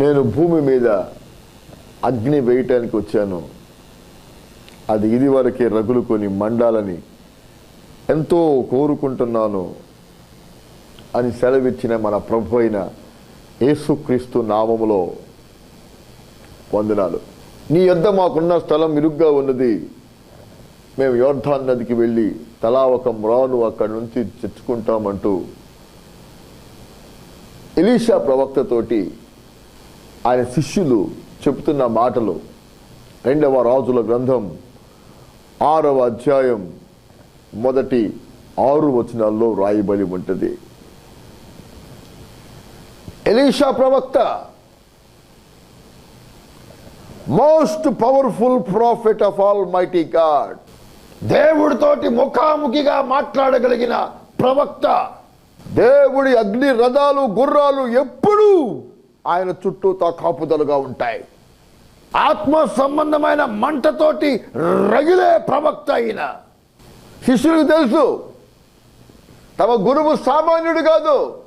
నేను భూమి మీద అగ్ని వేయటానికి వచ్చాను. అది ఇది వరకే రగులుకొని మండాలని ఎంతో కోరుకుంటున్నాను అని సెలవిచ్చిన మన ప్రభు అయిన యేసుక్రీస్తు నామములో వందనాలు. నీ యొద్ద మాకున్న స్థలం ఇరుగ్గా ఉన్నది. మేము యోర్ధాన్ నదికి వెళ్ళి తలా ఒక మ్రాను అక్కడి నుంచి తెచ్చుకుంటామంటూ ఎలీషా ప్రవక్తతోటి ఆయన శిష్యులు చెప్తున్న మాటలు. రెండవ రాజుల గ్రంథం ఆరవ అధ్యాయం మొదటి ఆరు వచనాల్లో రాయబడి ఉంటుంది. ఎలీషా ప్రవక్త most powerful prophet of almighty God దేవుడితోటి ముఖాముఖిగా మాట్లాడగలిగిన ప్రవక్త దేవుడి అగ్ని రథాలు గుర్రాలు ఎప్పుడూ ఆయన చుట్టూ కాపుదలుగా ఉంటాయి. ఆత్మ సంబంధమైన మంటతోటి రగిలే ప్రవక్త అయిన శిష్యులకు తెలుసు తమ గురువు సామాన్యుడు కాదు.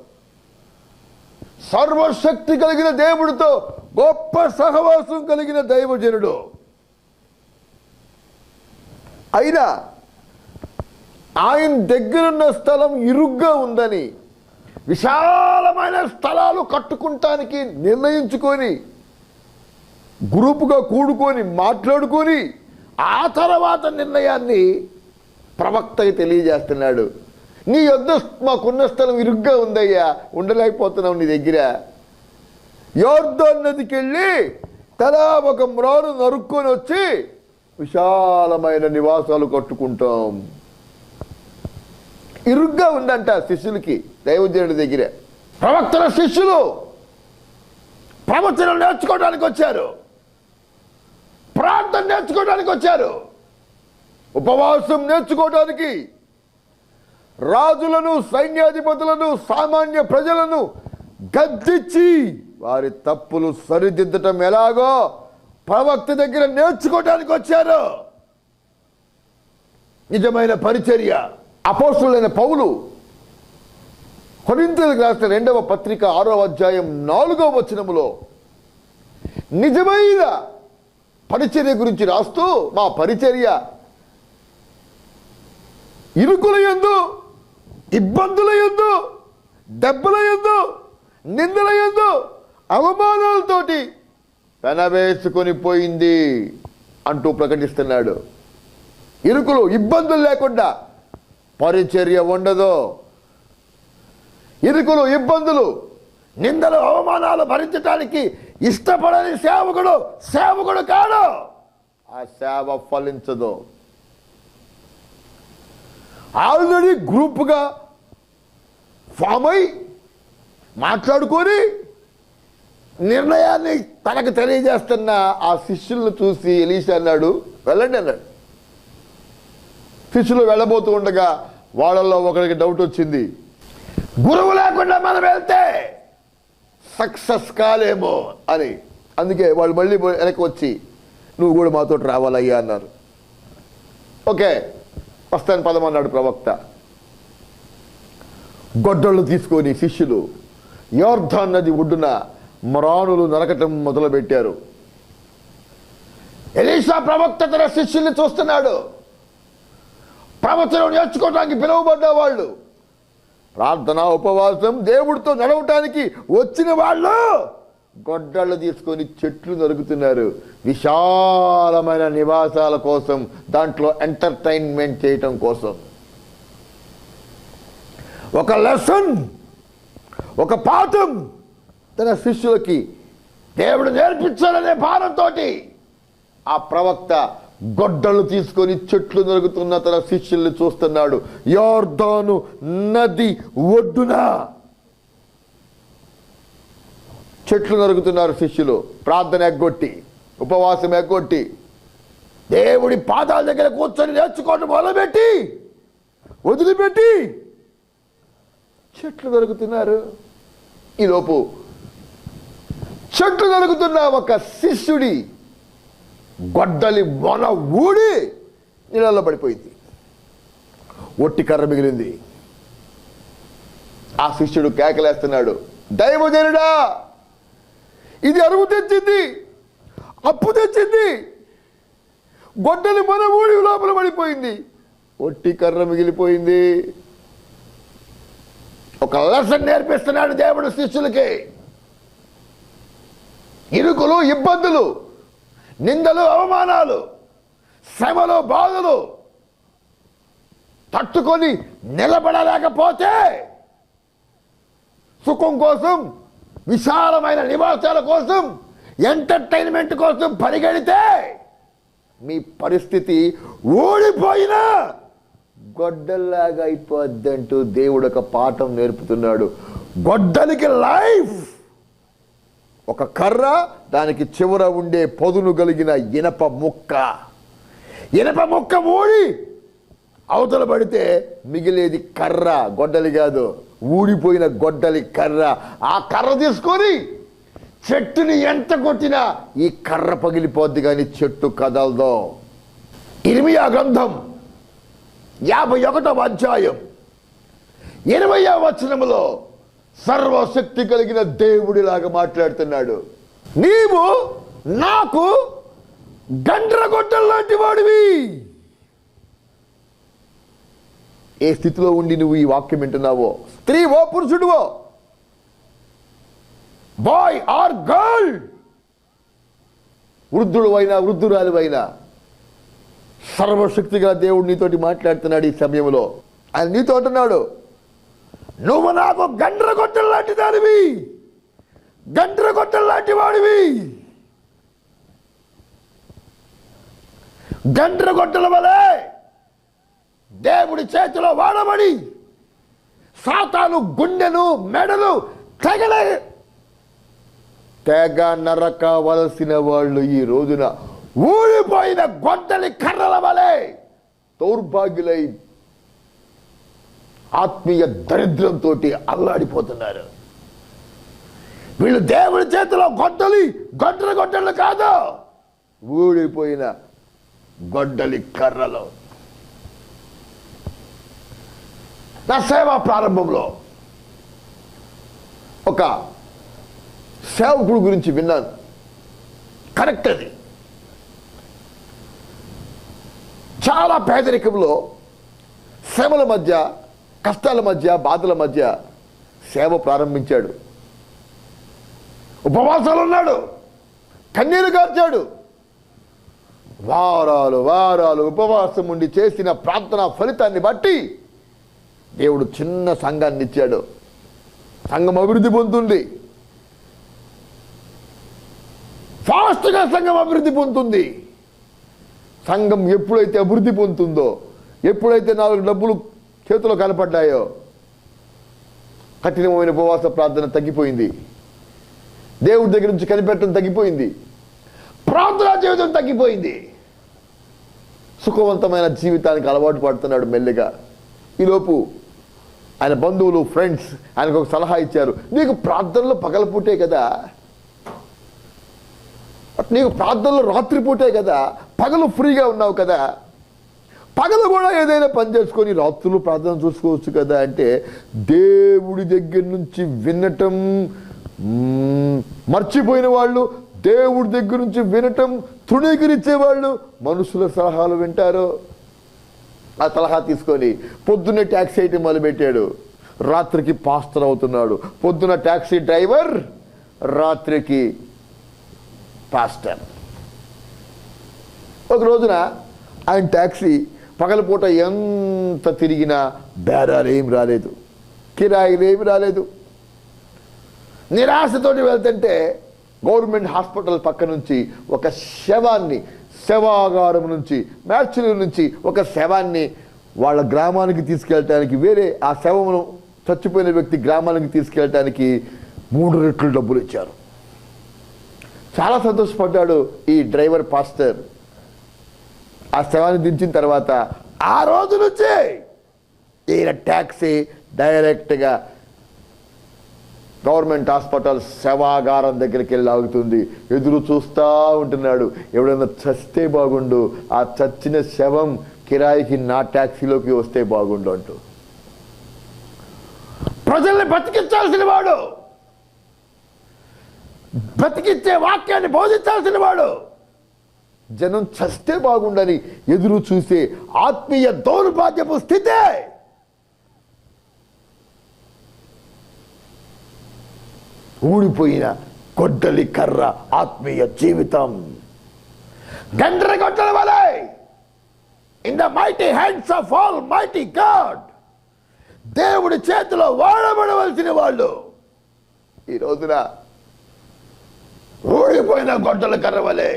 సర్వశక్తి కలిగిన దేవుడితో గొప్ప సహవాసం కలిగిన దైవజనుడు. అయినా ఆయన దగ్గరున్న స్థలం ఇరుగ్గా ఉందని విశాలమైన స్థలాలు కట్టుకుంటానికి నిర్ణయించుకొని గ్రూపుగా కూడుకొని మాట్లాడుకొని ఆ తర్వాత నిర్ణయాన్ని ప్రవక్తకి తెలియజేస్తున్నాడు. నీ యొద్ మాకున్న స్థలం ఇరుగ్గా ఉందయ్యా ఉండలేకపోతున్నావు నీ దగ్గర. యోర్ధన్ నదికి వెళ్ళి తలా ఒక మ్రోను నరుక్కొని వచ్చి విశాలమైన నివాసాలు కట్టుకుంటాం. ఇరుగ్గా ఉందంట శిష్యులకి. దైవజనుడి దగ్గరే. ప్రవక్తల శిష్యులు ప్రవచనం నేర్చుకోవడానికి వచ్చారు. ప్రార్థన నేర్చుకోవడానికి వచ్చారు. ఉపవాసం నేర్చుకోవడానికి రాజులను సైన్యాధిపతులను సామాన్య ప్రజలను గద్దించి వారి తప్పులు సరిదిద్దటం ఎలాగో ప్రవక్త దగ్గర నేర్చుకోవడానికి వచ్చారు. నిజమైన పరిచర్య అపోసులైన పౌలు కొరింతలకు రాసిన రెండవ పత్రిక ఆరో అధ్యాయం నాలుగవ వచనములో నిజమైన పరిచర్య గురించి రాస్తూ మా పరిచర్య ఇరుకుల ఎందు ఇబ్బందుల ఎందు దెబ్బల ఎందు నిందల ఎందు అవమానాలతోటి పెనవేసుకొని పోయింది అంటూ ప్రకటిస్తున్నాడు. ఇరుకులు ఇబ్బందులు లేకుండా పరిచర్య ఉండదు. ఇరుకులు ఇబ్బందులు నిందలు అవమానాలు భరించడానికి ఇష్టపడని సేవకుడు సేవకుడు కాడు. ఆ సేవ ఫలించదు. ఆల్రెడీ గ్రూప్గా ఫామ్ అయి మాట్లాడుకొని నిర్ణయాన్ని తనకు తెలియజేస్తున్న ఆ శిష్యులను చూసి ఎలీషా అన్నాడు వెళ్ళండి అన్నాడు. శిష్యులు వెళ్ళబోతూ ఉండగా వాళ్ళల్లో ఒకరికి డౌట్ వచ్చింది గురువు లేకుండా మనం వెళ్తే సక్సెస్ కాలేమో అని. అందుకే వాళ్ళు మళ్ళీ వెనక్కి వచ్చి నువ్వు కూడా మాతో రావాలయ్యా అన్నారు. ఓకే వస్తాను పదమన్నాడు ప్రవక్త. గొడ్డళ్ళు తీసుకొని శిష్యులు యోర్ధాన్ నది ఒడ్డున మరాణులు నరకటం మొదలుపెట్టారు. ఎలీషా ప్రవక్త తన శిష్యుల్ని చూస్తున్నాడు. ప్రవచనం నేర్చుకోవడానికి పిలువబడ్డ వాళ్ళు ప్రార్థన ఉపవాసం దేవుడితో నడవటానికి వచ్చిన వాళ్ళు గొడ్డళ్ళు తీసుకొని చెట్లు నరుకుతున్నారు. విశాలమైన నివాసాల కోసం దాంట్లో ఎంటర్టైన్మెంట్ చేయటం కోసం. ఒక లెసన్ ఒక పాఠం తన శిష్యులకి దేవుడు నేర్పించాలనే భారంతో ఆ ప్రవక్త గొడ్డలు తీసుకొని చెట్లు నరుగుతున్న తన శిష్యుల్ని చూస్తున్నాడు. యోర్ధాను నది ఒడ్డున. చెట్లు నరుగుతున్నారు శిష్యులు. ప్రార్థన ఎగ్గొట్టి ఉపవాసం ఎగ్గొట్టి దేవుడి పాదాల దగ్గర కూర్చొని నేర్చుకోవడం మొదలుపెట్టి వదిలిపెట్టి చెట్లు నరుగుతున్నారు. ఈలోపు చెట్లు నరుగుతున్న ఒక శిష్యుడి గొడ్డలి మొన ఊడి నీళ్ళల్లో పడిపోయింది ఒట్టి కర్ర మిగిలింది. ఆ శిష్యుడు కేకలేస్తున్నాడు దైవజనుడా ఇది అరువు తెచ్చింది అప్పు తెచ్చింది గొడ్డలి మన ఊడి లోపల పడిపోయింది ఒట్టి కర్ర మిగిలిపోయింది. ఒక లెసన్ నేర్పిస్తున్నాడు దేవుడు శిష్యులకి. ఇరుకులు ఇబ్బందులు నిందలు అవమానాలు శ్రమలు బాధలు తట్టుకొని నిలబడలేకపోతే సుఖం కోసం విశాలమైన నివాసాల కోసం ఎంటర్టైన్మెంట్ కోసం పరిగెడితే మీ పరిస్థితి ఓడిపోయినా గొడ్డల్లాగా అయిపోద్దంటూ దేవుడు ఒక పాఠం నేర్పుతున్నాడు. గొడ్డలికి లైఫ్! ఒక కర్ర దానికి చివర ఉండే పొదును కలిగిన ఇనప ముక్క. ఇనప ముక్క ఊడి అవతల పడితే మిగిలేది కర్ర. గొడ్డలి కాదు ఊడిపోయిన గొడ్డలి కర్ర. ఆ కర్ర తీసుకొని చెట్టుని ఎంత కొట్టినా ఈ కర్ర పగిలిపోద్ది కానీ చెట్టు కదలదో. ఇరిమియా గ్రంథం యాభై ఒకటవ అధ్యాయం. ఇరవయో వచనములో సర్వశక్తి కలిగిన దేవుడిలాగా మాట్లాడుతున్నాడు. నీవు నాకు గండ్రగొట్టం లాంటి వాడివి. ఏ స్థితిలో ఉండి నువ్వు ఈ వాక్యం వింటున్నావో? స్త్రీవో పురుషుడువో? Boy or girl? వృద్ధుడు అయినా వృద్ధురాలు అయినా సర్వశక్తి గల దేవుడు నీతోటి మాట్లాడుతున్నాడు ఈ సమయంలో. ఆయన నీతో అంటున్నాడు నువ్వు నాకు గండ్రగొట్టం లాంటి దానివి. గండ్రగొట్టం లాంటి వాడివి. గండ్రగొట్టల వలె దేవుడి చేతిలో వాడబడి సాతాను గుండెను మెడలు తెగల. తెగ నరకవలసిన వాళ్ళు ఈ రోజున ఊడిపోయిన గొడ్డలి కర్రల వలె దౌర్భాగ్యులై ఆత్మీయ దరిద్రంతో అల్లాడిపోతున్నారు. వీళ్ళు దేవుడి చేతిలో గొడ్డలి గొడ్డల గొడ్డలు కాదు. ఊడిపోయిన గొడ్డలి కర్రలు. నా సేవ ప్రారంభంలో ఒక సేవకుడు గురించి విన్నాను. కరెక్ట్ అది. చాలా పేదరికంలో సేవల మధ్య కష్టాల మధ్య బాధల మధ్య సేవ ప్రారంభించాడు. ఉపవాసాలు ఉన్నాడు కన్నీరు కార్చాడు వారాలు వారాలు ఉపవాసం ఉండి చేసిన ప్రార్థన ఫలితాన్ని బట్టి దేవుడు చిన్న సంఘాన్ని ఇచ్చాడు. సంఘం అభివృద్ధి పొందుతుంది. ఫాస్ట్గా సంఘం అభివృద్ధి పొందుతుంది. సంఘం ఎప్పుడైతే అభివృద్ధి పొందుతుందో ఎప్పుడైతే నాలుగు డబ్బులు చేతిలో కనపడ్డాయో? కఠినమైన ఉపవాస ప్రార్థన తగ్గిపోయింది. దేవుడి దగ్గర నుంచి కనిపెట్టడం తగ్గిపోయింది. ప్రార్థనా జీవితం తగ్గిపోయింది. సుఖవంతమైన జీవితానికి అలవాటు పడుతున్నాడు మెల్లిగా. ఈలోపు ఆయన బంధువులు ఫ్రెండ్స్ ఆయనకు ఒక సలహా ఇచ్చారు. నీకు ప్రార్థనలో పగలపూటే కదా. నీకు ప్రార్థనలో రాత్రిపూటే కదా. పగలు ఫ్రీగా ఉన్నావు కదా. పగలు కూడా ఏదైనా పని చేసుకొని రాత్రులు ప్రార్థన చూసుకోవచ్చు కదా అంటే దేవుడి దగ్గర నుంచి వినటం మర్చిపోయిన వాళ్ళు దేవుడి దగ్గర నుంచి వినటం తృణీకరించే వాళ్ళు మనుషుల సలహాలు వింటారు. ఆ సలహా తీసుకొని పొద్దున్నే ట్యాక్సీ అయితే మొదలుపెట్టాడు. రాత్రికి పాస్టర్ అవుతున్నాడు. పొద్దున ట్యాక్సీ డ్రైవర్ రాత్రికి పాస్టర్. ఒక రోజున ఆయన ట్యాక్సీ పగలపూట ఎంత తిరిగినా బేరాలు ఏం రాలేదు. కిరాయిలు ఏమి రాలేదు. నిరాశతోటి వెళ్తుంటే గవర్నమెంట్ హాస్పిటల్ పక్క నుంచి ఒక శవాన్ని శవాగారం నుంచి మ్యాచ్ల నుంచి ఒక శవాన్ని వాళ్ళ గ్రామానికి తీసుకెళ్ళటానికి వేరే ఆ శవమును చచ్చిపోయిన వ్యక్తి గ్రామానికి తీసుకెళ్ళటానికి మూడు రెట్లు డబ్బులు ఇచ్చారు. చాలా సంతోషపడ్డాడు ఈ డ్రైవర్ పాస్టర్. ఆ శవాన్ని దించిన తర్వాత ఆ రోజు నుంచే ఈయన ట్యాక్సీ డైరెక్ట్గా గవర్నమెంట్ హాస్పిటల్ శవాగారం దగ్గరికి వెళ్ళి ఆగుతుంది ఎదురు చూస్తూ ఉంటున్నాడు. ఎవడైనా చస్తే బాగుండు. ఆ చచ్చిన శవం కిరాయికి నా ట్యాక్సీలోకి వస్తే బాగుండు అంటూ. ప్రజల్ని బతికించాల్సిన వాడు. బతికించే వాక్యాన్ని బోధించాల్సిన వాడు. జనం చస్తే బాగుండని ఎదురు చూసే ఆత్మీయ దౌర్భాగ్యపు స్థితే. ఊడిపోయిన గొడ్డలి కర్ర ఆత్మీయ జీవితం. గండ్ర గొడ్డల వలె. In the mighty hands of almighty God దేవుడి చేతిలో వాడబడవలసిన వాళ్ళు. ఈ రోజున ఊడిపోయిన గొడ్డల కర్ర వలె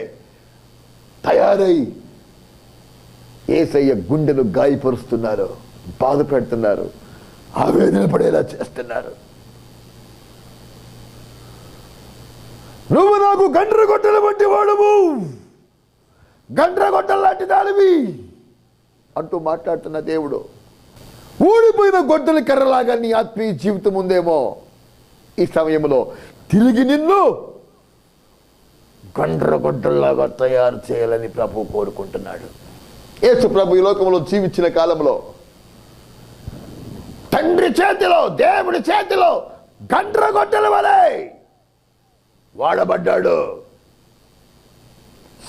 తయారై ఏసయ్య గుండెను గాయపరుస్తున్నారు బాధ పెడుతున్నారు ఆవేదన పడేలా చేస్తున్నారు. నువ్వు నాకు గండ్ర గొడ్డల వంటి వాడువు గండ్ర గొడ్డల లాంటి దానివి అంటూ మాట్లాడుతున్న దేవుడు. ఊడిపోయిన గొడ్డల కర్రలాగా నీ ఆత్మీయ జీవితం ఉందేమో ఈ సమయంలో. తిరిగి నిన్ను కండ్రగొడ్డల్లాగా తయారు చేయాలని ప్రభు కోరుకుంటున్నాడు. యేసు ప్రభు ఈ లోకంలో జీవించిన కాలంలో తండ్రి చేతిలో దేవుడి చేతిలో గండ్రగొడ్డల వలె వాడబడ్డాడు.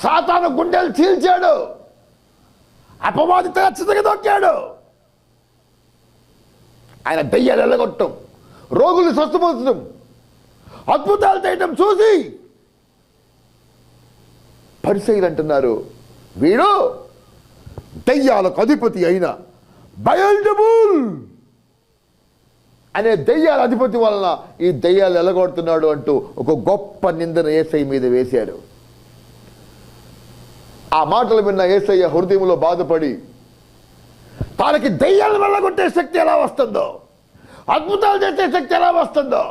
సాతాను గుండెలు చీల్చాడు. అపవాది చితక దొక్కాడు ఆయన దయ్యాలు ఎల్లగొట్టం రోగులు స్వస్థపరచడం అద్భుతాలు చేయటం చూసి పరిశైలు అంటున్నారు. వీడు దయ్యాలకు అధిపతి అయిన బయల్డబుల్ అనే దయ్యాల అధిపతి వలన ఈ దయ్యాలు ఎలగొడుతున్నాడు అంటూ ఒక గొప్ప నిందన ఏసై మీద వేశాడు. ఆ మాటలు విన్న ఏసయ్య హృదయంలో బాధపడి తనకి దయ్యాలను వెళ్ళగొట్టే శక్తి ఎలా వస్తుందో? అద్భుతాలు చేసే శక్తి ఎలా వస్తుందో?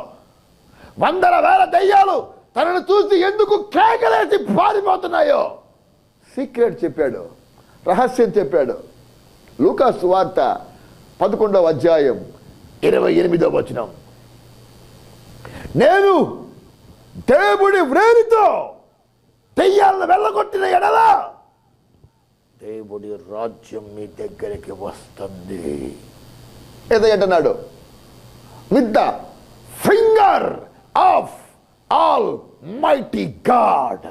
వందల వేల దయ్యాలు తనను చూసి ఎందుకు కేకలేసి పారిపోతున్నాయో? సీక్రెట్ చెప్పాడు. రహస్యం చెప్పాడు. లూకాస్ వార్త పదకొండవ అధ్యాయం ఇరవై ఎనిమిదవ వచనం. నేను దేవుడి వ్రేలితో దెయ్యాలను వెళ్ళగొట్టిన ఎడల దేవుడి రాజ్యం మీ దగ్గరికి వస్తుంది. ఏదో అంటున్నాడు with the finger of almighty God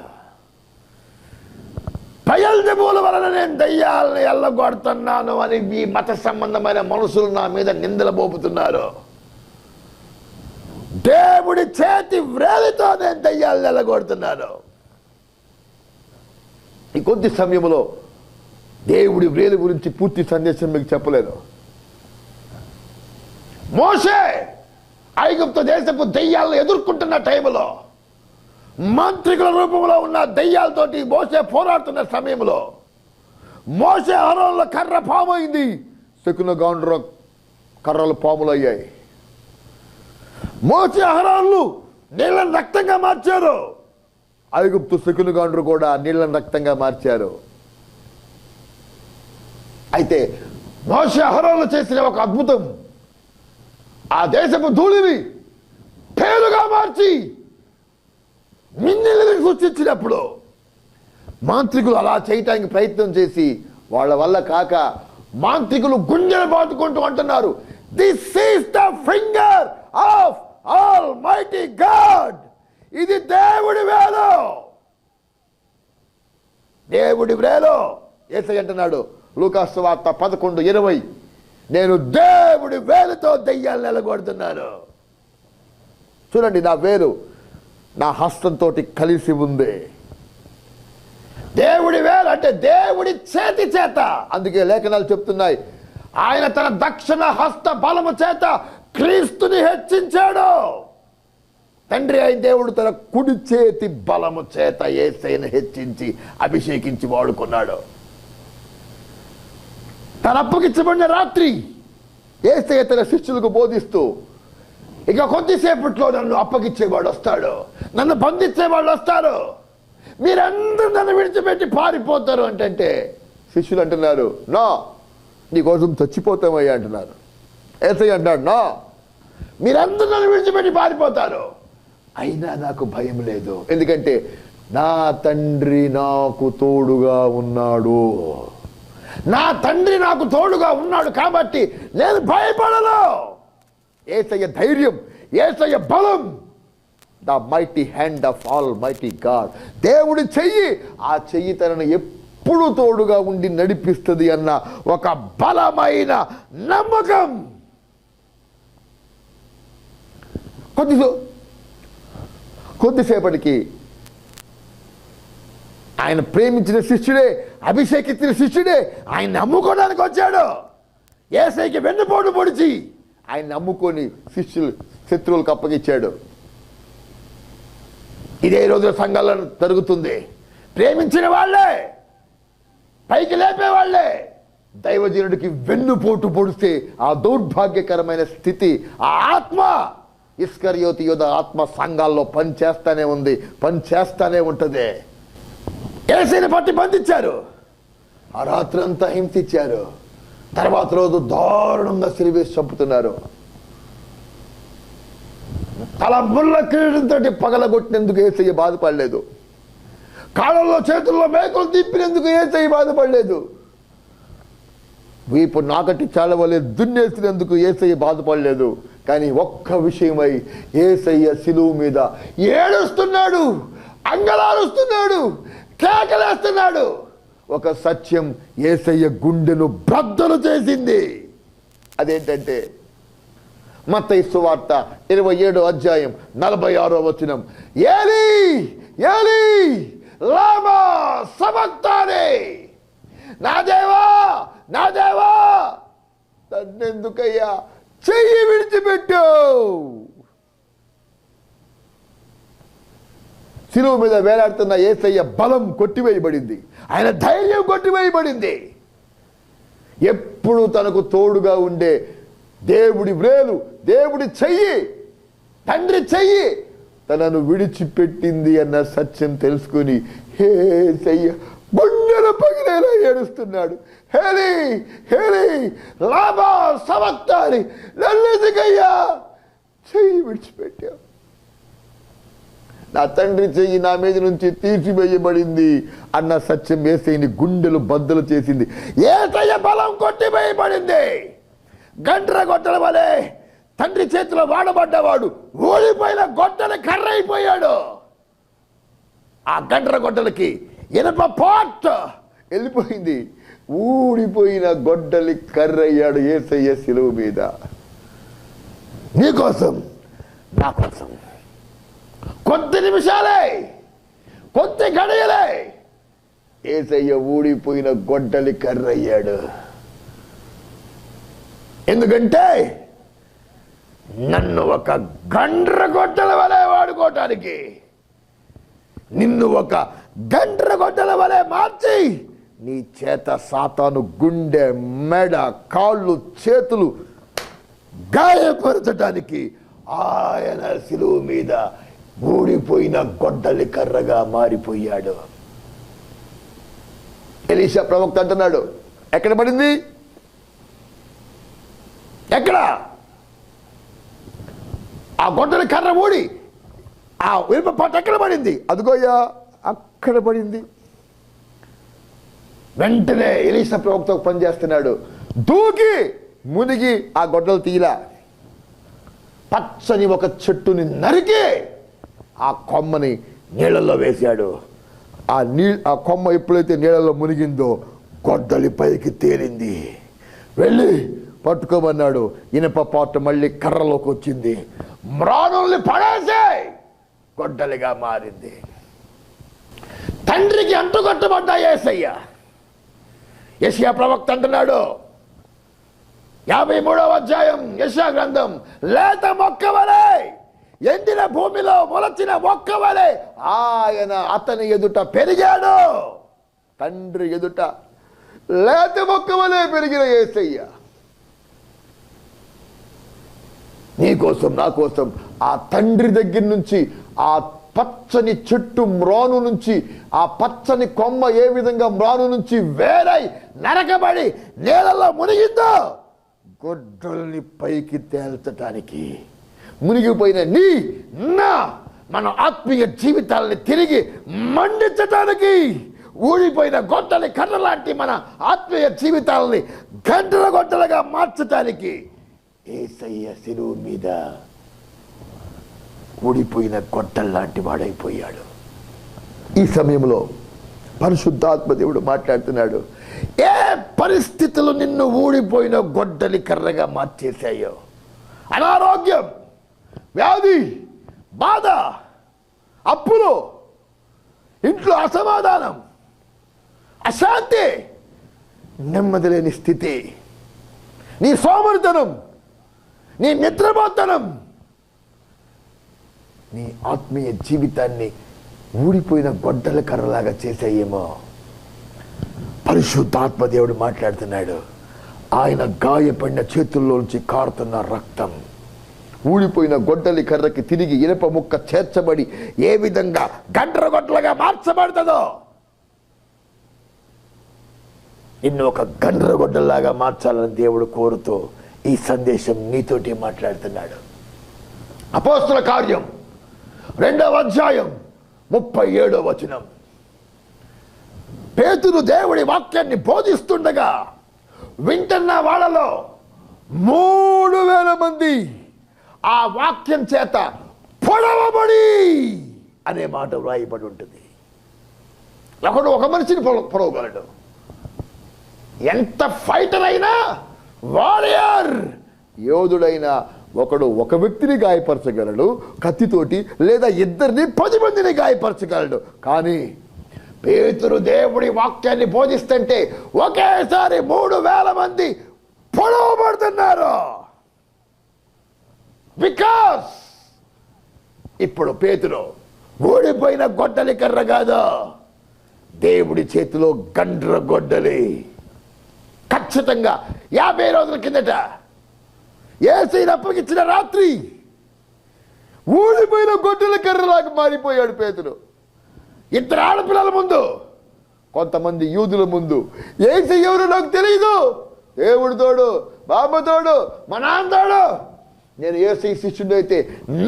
బయల్దెబుల వలన నేను దయ్యాలను ఎల్లగొడుతున్నాను అని మీ మత సంబంధమైన మనుషులు నా మీద నిందలు మోపుతున్నారు. దేవుడి చేతి వ్రేలితో నేను దయ్యాలను ఎల్లగొడుతున్నాను. ఈ కొద్ది సమయంలో దేవుడి వ్రేలి గురించి పూర్తి సందేశం మీకు చెప్పలేదు మోసే ఐగుప్తు దేశపు దెయ్యాలను ఎదుర్కొంటున్న టైంలో మంత్రికుల రూపంలో ఉన్న దెయ్యాలతోటి మోసే పోరాడుతున్న సమయంలో మోసే అరణంలో కర్ర పాము అయింది శకున గౌండ్ర కర్రలు పాములు అయ్యాయి మోసే అహరాళ్ళు నీళ్ళని రక్తంగా మార్చారు. ఐగుప్తు శకున గౌండ్రు కూడా నీళ్ళని రక్తంగా మార్చారు. అయితే మోసే అహరాలు చేసిన ఒక అద్భుతం. ఆ దేశపు ధూళిని పేరుగా మార్చి మిన్నెలని సూచించినప్పుడు మాంత్రికులు అలా చేయటానికి ప్రయత్నం చేసి వాళ్ళ వల్ల కాక మాంత్రికులు గుండెలు బాటుకుంటూ అంటున్నారు. This is the finger of almighty God ఇది దేవుడి వేలు. దేవుడి వేలు. ఏసై అంటున్నాడు. లూకాసు వార్త పదకొండు ఇరవై. నేను దేవుడి వేలుతో దెయ్యాలు నిలగొడుతున్నాను. చూడండి నా వేలు నా హస్తంతో కలిసి ఉంది. దేవుడి వేలు అంటే దేవుడి చేతి చేత. అందుకే లేఖనాలు చెప్తున్నాయి ఆయన తన దక్షిణ హస్త బలము చేత క్రీస్తుని హెచ్చించాడు. తండ్రి అయిన దేవుడు తన కుడి చేతి బలము చేత ఏసైన హెచ్చించి అభిషేకించి వాడుకున్నాడు. తన అప్పగించబడిన రాత్రి ఏసయ్య తన శిష్యులకు బోధిస్తూ ఇక కొద్దిసేపట్లో నన్ను అప్పగించేవాడు వస్తాడు. నన్ను బంధించేవాళ్ళు వస్తారు. మీరందరూ నన్ను విడిచిపెట్టి పారిపోతారు. అంటే శిష్యులు అంటున్నారు నా నీకోసం చచ్చిపోతామయ్యా అంటున్నారు. ఏసయ్య అంటాడు నా మీరందరూ నన్ను విడిచిపెట్టి పారిపోతారు. అయినా నాకు భయం లేదు. ఎందుకంటే నా తండ్రి నాకు తోడుగా ఉన్నాడు. నా తండ్రి నాకు తోడుగా ఉన్నాడు కాబట్టి నేను భయపడను. ఏసయ్య ధైర్యం ఏసయ్య బలం. The mighty hand of almighty God దేవుడి చెయ్యి ఆ చెయ్యి తనను ఎప్పుడు తోడుగా ఉండి నడిపిస్తుంది అన్న ఒక బలమైన నమ్మకం. కొద్ది కొద్దిసేపటికి ఆయన ప్రేమించిన శిష్యుడే అభిషేకించిన శిష్యుడే ఆయన నమ్ముకోవడానికి వచ్చాడు. ఏసైకి వెన్నుపోటు పొడిచి ఆయన నమ్ముకొని శిష్యులు శత్రువులకు అప్పగించాడు ఇదే రోజు సంఘాల్లో జరుగుతుంది. ప్రేమించిన వాళ్ళే పైకి లేపే వాళ్ళే. దైవజనుడికి వెన్నుపోటు పొడిస్తే ఆ దౌర్భాగ్యకరమైన స్థితి ఆ ఆత్మ ఇస్కర్యోతి యోధ ఆత్మ సంఘాల్లో పనిచేస్తానే ఉంది పనిచేస్తానే ఉంటుంది. ఏసీని పట్టి బంధించారు. ఆ రాత్రి అంతా హింసించారు తర్వాత రోజు దారుణంగా సిరివేసి చంపుతున్నారు. తల ముళ్ళ కిరీటంతో పగలగొట్టినందుకు ఏసయ్య బాధపడలేదు. కాళ్ళల్లో చేతుల్లో మేకలు తిప్పినందుకు ఏసయ్య బాధపడలేదు. వీపు నాకటి చాలవలే దున్నేసినందుకు ఏసయ్య బాధపడలేదు. కానీ ఒక్క విషయమై ఏసయ్య సిలువు మీద ఏడుస్తున్నాడు అంగలారుస్తున్నాడు కేకలేస్తున్నాడు. ఒక సత్యం ఏసయ్య గుండెను బ్రద్దలు చేసింది. అదేంటంటే మత సువార్త ఇరవై ఏడో అధ్యాయం నలభై ఆరో వచనం ఏలి ఏలి లామా సమక్తానే నా దేవా నా దేవా నన్నెందుకయ్యా చెయ్యి విడిచిపెట్టు. శిలువు మీద వేలాడుతున్న ఏసయ్య బలం కొట్టివేయబడింది. ఆయన ధైర్యం కొట్టివేయబడింది. ఎప్పుడు తనకు తోడుగా ఉండే దేవుడి వ్రేలు దేవుడి చెయ్యి తండ్రి చెయ్యి తనను విడిచిపెట్టింది అన్న సత్యం తెలుసుకుని హే చెయ్య గుండెలు పగిలేలా ఏడుస్తున్నాడు. హేలి హేలి లాభా సమత్తారి నల్లెదిగయ్యా చెయ్యి విడిచిపెట్టావు. నా తండ్రి చెయ్యి నా మీద నుంచి తీర్చివేయబడింది అన్న సత్యం ఏసైని గుండెలు బద్దలు చేసింది. ఏసయ్య బలం కొట్టివేయబడింది. గండ్ర గొట్టల వలె తండ్రి చేతిలో వాడబడ్డవాడు ఊడిపోయిన గొడ్డలు కర్ర అయిపోయాడు ఆ గండ్ర గొడ్డలకి ఇనప పాట్ వెళ్ళిపోయింది. ఊడిపోయిన గొడ్డలి కర్రయ్యాడు ఏసయ్య సిలువు మీద. నీకోసం నా కోసం. కొద్ది నిమిషాలే కొద్ది గడియలే. ఏసయ్య ఊడిపోయిన గొడ్డలి కర్రయ్యాడు. ఎందుకంటే నన్ను ఒక గండ్ర గొడ్డల వలె వాడుకోవటానికి నిన్ను ఒక గండ్ర గొడ్డల వలె మార్చి నీ చేత సాతాను గుండె మెడ కాళ్ళు చేతులు గాయపరచటానికి ఆయన సిలువు మీద ఊడిపోయిన గొడ్డలి కర్రగా మారిపోయాడు. ఎలీషా ప్రవక్త అంటున్నాడు ఎక్కడ పడింది? ఎక్కడ? ఆ గొడ్డలి కర్ర ఊడి ఆ ఇనుప పాట ఎక్కడ పడింది? అదిగోయ్యా అక్కడ పడింది. వెంటనే ఎలీసా ప్రవక్త పనిచేస్తున్నాడు. దూకి మునిగి ఆ గొడ్డలు తీయలా. పచ్చని ఒక చెట్టుని నరికి ఆ కొమ్మని నీళ్ళల్లో వేశాడు. ఆ నీ ఆ కొమ్మ ఎప్పుడైతే నీళ్ళలో మునిగిందో గొడ్డలి పైకి తేలింది. వెళ్ళి పట్టుకోమన్నాడు. ఇనప పాట మళ్ళీ కర్రలోకి వచ్చింది. మ్రాణుల్ని పడేసే! గొడ్డలిగా మారింది. తండ్రికి అంటుకట్టబడ్డా ఏసయ్య. యశయా ప్రవక్త అంటున్నాడు యాభై మూడవ అధ్యాయం యశా గ్రంథం లేత మొక్కవలే! ఎండిన భూమిలో మొలచిన మొక్క వలె ఆయన అతని ఎదుట పెరిగాడు. తండ్రి ఎదుట లేత మొక్క వలె పెరిగిన ఏసయ్య. నీకోసం నా కోసం ఆ తండ్రి దగ్గర నుంచి ఆ పచ్చని చెట్టు మ్రాను నుంచి ఆ పచ్చని కొమ్మ ఏ విధంగా మ్రాను నుంచి వేరై నరకబడి నేలలో మునిగిందో గొడ్డల్ని పైకి తేల్చటానికి. మునిగిపోయిన నీ నా మన ఆత్మీయ జీవితాలని తిరిగి మండించటానికి ఊడిపోయిన గొడ్డలి కర్ర లాంటి మన ఆత్మీయ జీవితాలని గంటల గొడ్డలుగా మార్చటానికి ఏసయ్య శిలువు మీద ఊడిపోయిన గొడ్డల్లాంటి వాడైపోయాడు. ఈ సమయంలో పరిశుద్ధాత్మ దేవుడు మాట్లాడుతున్నాడు ఏ పరిస్థితులు నిన్ను ఊడిపోయిన గొడ్డలి కర్రగా మార్చేశాయో? అనారోగ్యం వ్యాధి బాధ అప్పులు ఇంట్లో అసమాధానం అశాంతి నెమ్మది లేని స్థితి నీ సోమరితనం నీ నిద్రపోతనం నీ ఆత్మీయ జీవితాన్ని ఊడిపోయిన గొడ్డల కర్రలాగా చేసాయేమో. పరిశుద్ధాత్మ దేవుడు మాట్లాడుతున్నాడు. ఆయన గాయపడిన చేతుల్లోంచి కారుతున్న రక్తం. ఊడిపోయిన గొడ్డలి కర్రకి తిరిగి ఇనప ముక్క చేర్చబడి ఏ విధంగా గండ్రగొడ్లగా మార్చబడుతుందో? నిన్ను ఒక గండ్రగొడ్డలాగా మార్చాలని దేవుడు కోరుతూ ఈ సందేశం నీతోటి మాట్లాడుతున్నాడు. అపోస్తుల కార్యం రెండవ అధ్యాయం ముప్పై ఏడో వచనం. పేతులు దేవుడి వాక్యాన్ని బోధిస్తుండగా వింటున్న వాళ్ళలో మూడు వేల మంది ఆ వాక్యం చేత పొడవబడి అనే మాట వ్రాయబడి ఉంటుంది. ఒకడు ఒక మనిషిని పొడవగలడు. ఎంత ఫైటర్ అయినా వారియర్! యోధుడైన ఒకడు ఒక వ్యక్తిని గాయపరచగలడు కత్తితోటి లేదా ఇద్దరిని పది మందిని గాయపరచగలడు. కానీ పేతురు దేవుడి వాక్యాన్ని బోధిస్తుంటే ఒకేసారి మూడు వేల మంది పొడవబడుతున్నారు. బికాస్ ఇప్పుడు పేతురు ఓడిపోయిన గొడ్డలి కర్ర కాదు. దేవుడి చేతిలో గండ్ర గొడ్డలి. ఖచ్చితంగా యాభై రోజుల కిందట ఏసైన అప్పగిచ్చిన రాత్రి ఊడిపోయిన గొడ్డల కర్రలాగా మారిపోయాడు పేతులు ఇద్దరు ఆడపిల్లల ముందు కొంతమంది యూదుల ముందు. ఏసై ఎవరు నాకు తెలియదు దేవుడు తోడు బాబు తోడు మా నాన్న తోడు. నేను ఏసై శిష్యుడు అయితే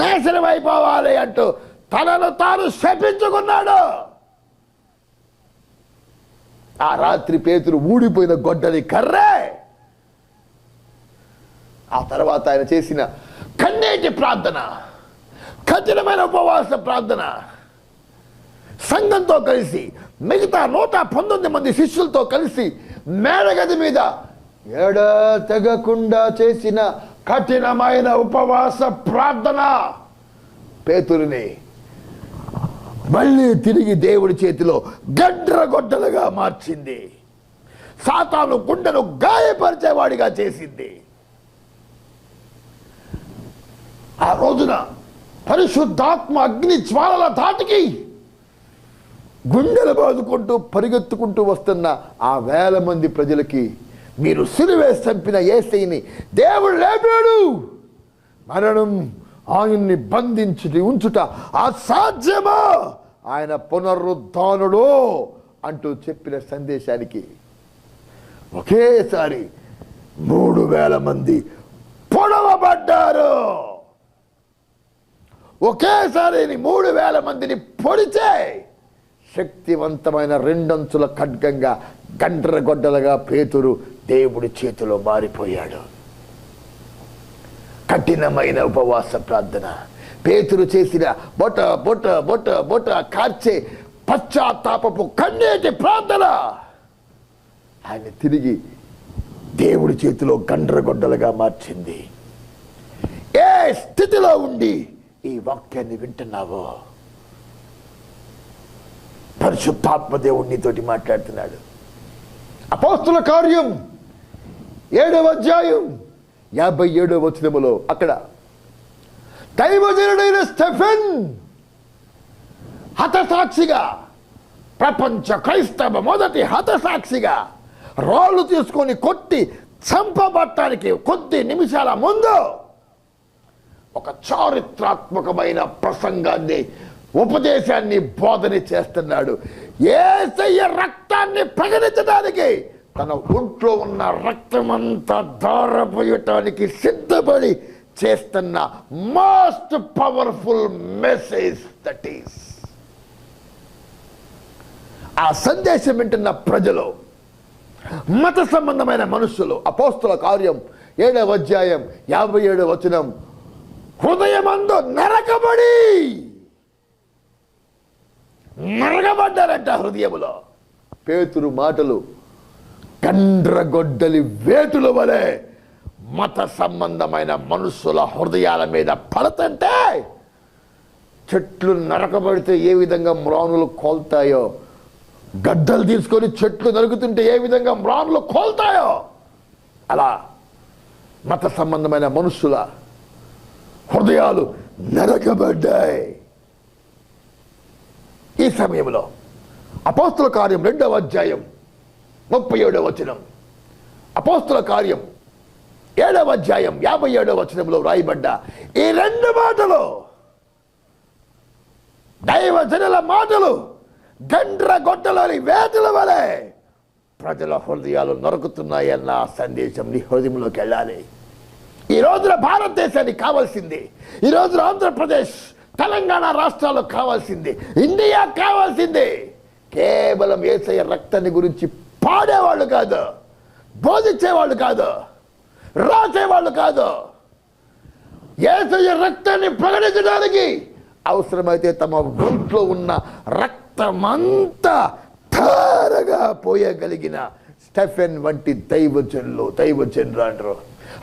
నాశనం అయిపోవాలి అంటూ తనను తాను శపించుకున్నాడు. ఆ రాత్రి పేతురు ఊడిపోయిన గొడ్డలి కర్రే. ఆ తర్వాత ఆయన చేసిన కన్నీటి ప్రార్థన కఠినమైన ఉపవాస ప్రార్థన సంఘంతో కలిసి మిగతా నూట పంతొమ్మిది మంది శిష్యులతో కలిసి మేడగది మీద ఎడ తెగకుండా చేసిన కఠినమైన ఉపవాస ప్రార్థన. పేతురిని మళ్ళీ తిరిగి దేవుడి చేతిలో గడ్రగొడ్డలుగా మార్చింది. సాతాను గుండెను గాయపరిచేవాడిగా చేసింది. ఆ రోజున పరిశుద్ధాత్మ అగ్ని జ్వాలల ధాటికి గుండెలు బాదుకుంటూ పరిగెత్తుకుంటూ వస్తున్న ఆ వేల మంది ప్రజలకి మీరు సిలువేసి చంపిన ఏసైని దేవుడు లేపాడు. మరణం ఆయన్ని బంధించుటి ఉంచుట అసాధ్యమా? ఆయన పునరుద్ధానుడు అంటూ చెప్పిన సందేశానికి ఒకేసారి మూడు వేల మంది పొడవబడ్డారు. ఒకేసారి మూడు వేల మందిని పొడిచే శక్తివంతమైన రెండంచుల ఖడ్గంగా గండ్రగొడ్డలుగా పేతురు దేవుడి చేతిలో మారిపోయాడు. కఠినమైన ఉపవాస ప్రార్థన. పేతురు చేసిన బొట బొట బొట బొట కార్చే పశ్చాత్తాపపు కన్నేటి ప్రార్థన. ఆయన తిరిగి దేవుడి చేతిలో గండ్రగొడ్డలుగా మార్చింది. ఏ స్థితిలో ఉండి ఈ వాక్యాన్ని వింటున్నావో? పరిశుద్ధాత్మ దేవుడు నీతోటి మాట్లాడుతున్నాడు. అపోస్తుల కార్యం. ఏడవ అధ్యాయం. యాభై ఏడవ వచనములో అక్కడ దైవజనుడైన స్టెఫెన్ హతసాక్షిగా ప్రపంచ క్రైస్తవ మొదటి హతసాక్షిగా రాళ్ళు తీసుకొని కొట్టి చంపబట్టడానికి కొద్ది నిమిషాల ముందు ఒక చారిత్రాత్మకమైన ప్రసంగాన్ని ఉపదేశాన్ని బోధన చేస్తున్నాడు. ఏసయ్య రక్తాన్ని ప్రకటించడానికి తన ఒంట్లో ఉన్న రక్తమంతా దారపోయటానికి సిద్ధపడి చేస్తున్న most powerful message that is. ఆ సందేశం వింటున్న ప్రజలు మత సంబంధమైన మనుషులు అపోస్తుల కార్యం ఏడవ అధ్యాయం యాభై ఏడవ వచనం హృదయమందు నరకబడి నరకబడ్డారంట హృదయములో. పేతురు మాటలు కండ్రగొడ్డలి వేటుల వలె మత సంబంధమైన మనుషుల హృదయాల మీద పడతంటే చెట్లు నరకబడితే ఏ విధంగా మ్రానులు కోల్తాయో గడ్డలు తీసుకొని చెట్లు నరుకుతుంటే ఏ విధంగా మ్రానులు కోల్తాయో అలా మత సంబంధమైన మనుషుల హృదయాలు నరకబడ్డాయి. ఈ సమయంలో అపోస్తుల కార్యం రెండవ అధ్యాయం ముప్పై ఏడవ వచనం. అపోస్తుల కార్యం ఏడవ అధ్యాయం యాభై ఏడవ వచనంలో రాయబడ్డ ఈ రెండు మాటలు దైవజనుల మాటలు గండ్ర గొడ్డలోని వేటల వలె ప్రజల హృదయాలు నరుకుతున్నాయన్న సందేశం నీ హృదయంలోకి వెళ్ళాలి. ఈ రోజున భారతదేశానికి కావాల్సింది ఈ రోజున ఆంధ్రప్రదేశ్ తెలంగాణ రాష్ట్రాలు కావాల్సిందే ఇండియా కావాల్సిందే. కేవలం ఏసయ్య రక్తాన్ని గురించి పాడేవాళ్ళు కాదు బోధించేవాళ్ళు కాదు రాసేవాళ్ళు కాదు. ఏసయ్య రక్తాన్ని ప్రకటించడానికి అవసరమైతే తమ ఒంట్లో ఉన్న రక్తమంతా తారగా పోయగలిగిన స్టెఫెన్ వంటి దైవజనులు దైవజనులు అంటారు.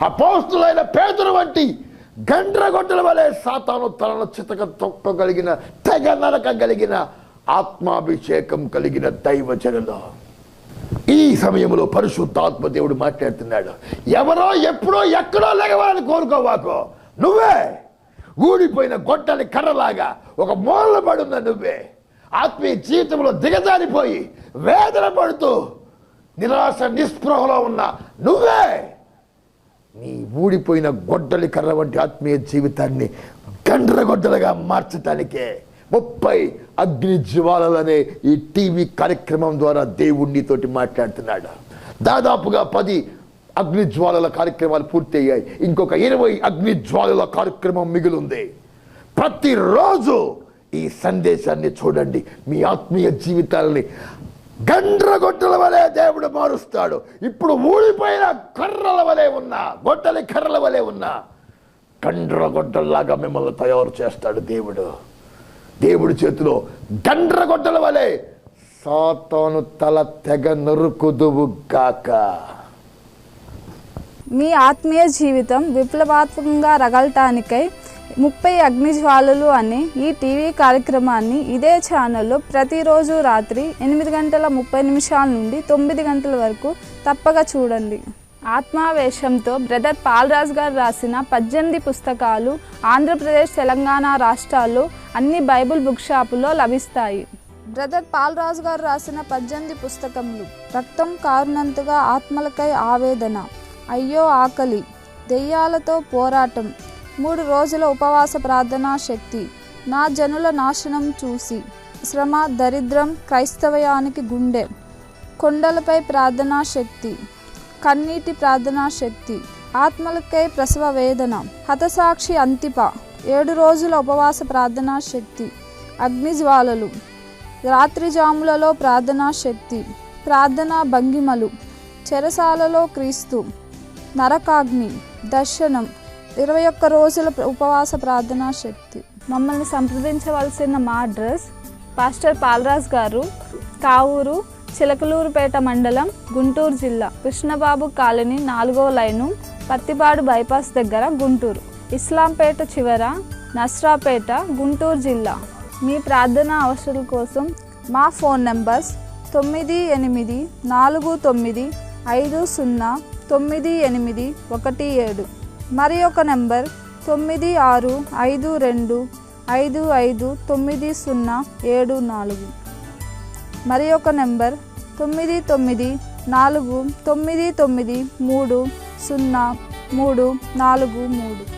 అపోస్తులైన పేదలు వంటి గండ్రగొడ్డల వలె సాతాను తలను చితక తొక్కగలిగిన తెగ నరకగలిగిన ఆత్మాభిషేకం కలిగిన దైవజనులు. ఈ సమయంలో పరిశుద్ధాత్మ దేవుడు మాట్లాడుతున్నాడు. ఎవరో ఎప్పుడో ఎక్కడో లెగవాలని కోరుకోవాకో. నువ్వే! ఊడిపోయిన గొడ్డలి కర్రలాగా ఒక మూలన పడున్న నువ్వే. ఆత్మీయ జీవితంలో దిగజారిపోయి వేదన పడుతూ నిరాశ నిస్పృహలో ఉన్న నువ్వే! నీ ఊడిపోయిన గొడ్డలి కర్ర వంటి ఆత్మీయ జీవితాన్ని గండ్రగొడ్డలుగా మార్చటానికే ముప్పై అగ్ని జ్వాలలనే ఈ టీవీ కార్యక్రమం ద్వారా దేవుణ్ణితోటి మాట్లాడుతున్నాడు. దాదాపుగా పది అగ్ని జ్వాలల కార్యక్రమాలు పూర్తయ్యాయి. ఇంకొక ఇరవై అగ్ని జ్వాలల కార్యక్రమం మిగిలింది. ప్రతిరోజు ఈ సందేశాన్ని చూడండి. మీ ఆత్మీయ జీవితాలని గండ్రగొట్టల వలె దేవుడు మారుస్తాడు. ఇప్పుడు ఊడిపోయిన కర్రల వలె ఉన్నా గొడ్డలి కర్రల వలె ఉన్నా గండ్రగొడ్డల్లాగా మిమ్మల్ని తయారు చేస్తాడు దేవుడు. దేవుడి చేతిలో గండ్రగొడ్డల వలె సాతాను తల తెగ నరుకుదువు గాక. మీ ఆత్మీయ జీవితం విప్లవాత్మకంగా రగలటానికై ముప్పై అగ్నిజ్వాలలు అనే ఈ టీవీ కార్యక్రమాన్ని ఇదే ఛానల్లో ప్రతిరోజు రాత్రి ఎనిమిది గంటల ముప్పై నిమిషాల నుండి తొమ్మిది గంటల వరకు తప్పక చూడండి. ఆత్మావేశంతో బ్రదర్ పాల్రాజ్ గారు రాసిన పద్దెనిమిది పుస్తకాలు ఆంధ్రప్రదేశ్ తెలంగాణ రాష్ట్రాల్లో అన్ని బైబిల్ బుక్ షాపులో లభిస్తాయి. బ్రదర్ పాల్రాజు గారు రాసిన పద్దెనిమిది పుస్తకములు రక్తం కారునంతగా ఆత్మలకై ఆవేదన అయ్యో ఆకలి దెయ్యాలతో పోరాటం మూడు రోజుల ఉపవాస ప్రార్థనా శక్తి. నా జనుల నాశనం చూసి. శ్రమ దరిద్రం క్రైస్తవయానికి గుండె. కొండలపై ప్రార్థనా శక్తి. కన్నీటి ప్రార్థనా శక్తి. ఆత్మలకై ప్రసవ వేదన. హతసాక్షి అంతిప. ఏడు రోజుల ఉపవాస ప్రార్థనా శక్తి. అగ్నిజ్వాలలు. రాత్రి జాములలో ప్రార్థనా శక్తి. ప్రార్థనా భంగిమలు. చెరసాలలో క్రీస్తు. నరకాగ్ని. దర్శనం. ఇరవై ఒక్క రోజుల ఉపవాస ప్రార్థనా శక్తి. మమ్మల్ని సంప్రదించవలసిన మా అడ్రస్ పాస్టర్ పాలరాజ్ గారు కావూరు చిలకలూరుపేట మండలం గుంటూరు జిల్లా కృష్ణబాబు కాలనీ నాలుగో లైను పత్తిపాడు బైపాస్ దగ్గర గుంటూరు. ఇస్లాంపేట చివర నస్రాపేట గుంటూరు జిల్లా. మీ ప్రార్థన అవసరాల కోసం మా ఫోన్ నంబర్స్ తొమ్మిది ఎనిమిది నాలుగు తొమ్మిది ఐదు సున్నా తొమ్మిది ఎనిమిది ఒకటి ఏడు. మరి ఒక నెంబర్ తొమ్మిది ఆరు ఐదు రెండు ఐదు ఐదు తొమ్మిది సున్నా ఏడు నాలుగు. మరి ఒక నెంబర్ తొమ్మిది తొమ్మిది నాలుగు తొమ్మిది తొమ్మిది మూడు సున్నా మూడు నాలుగు మూడు.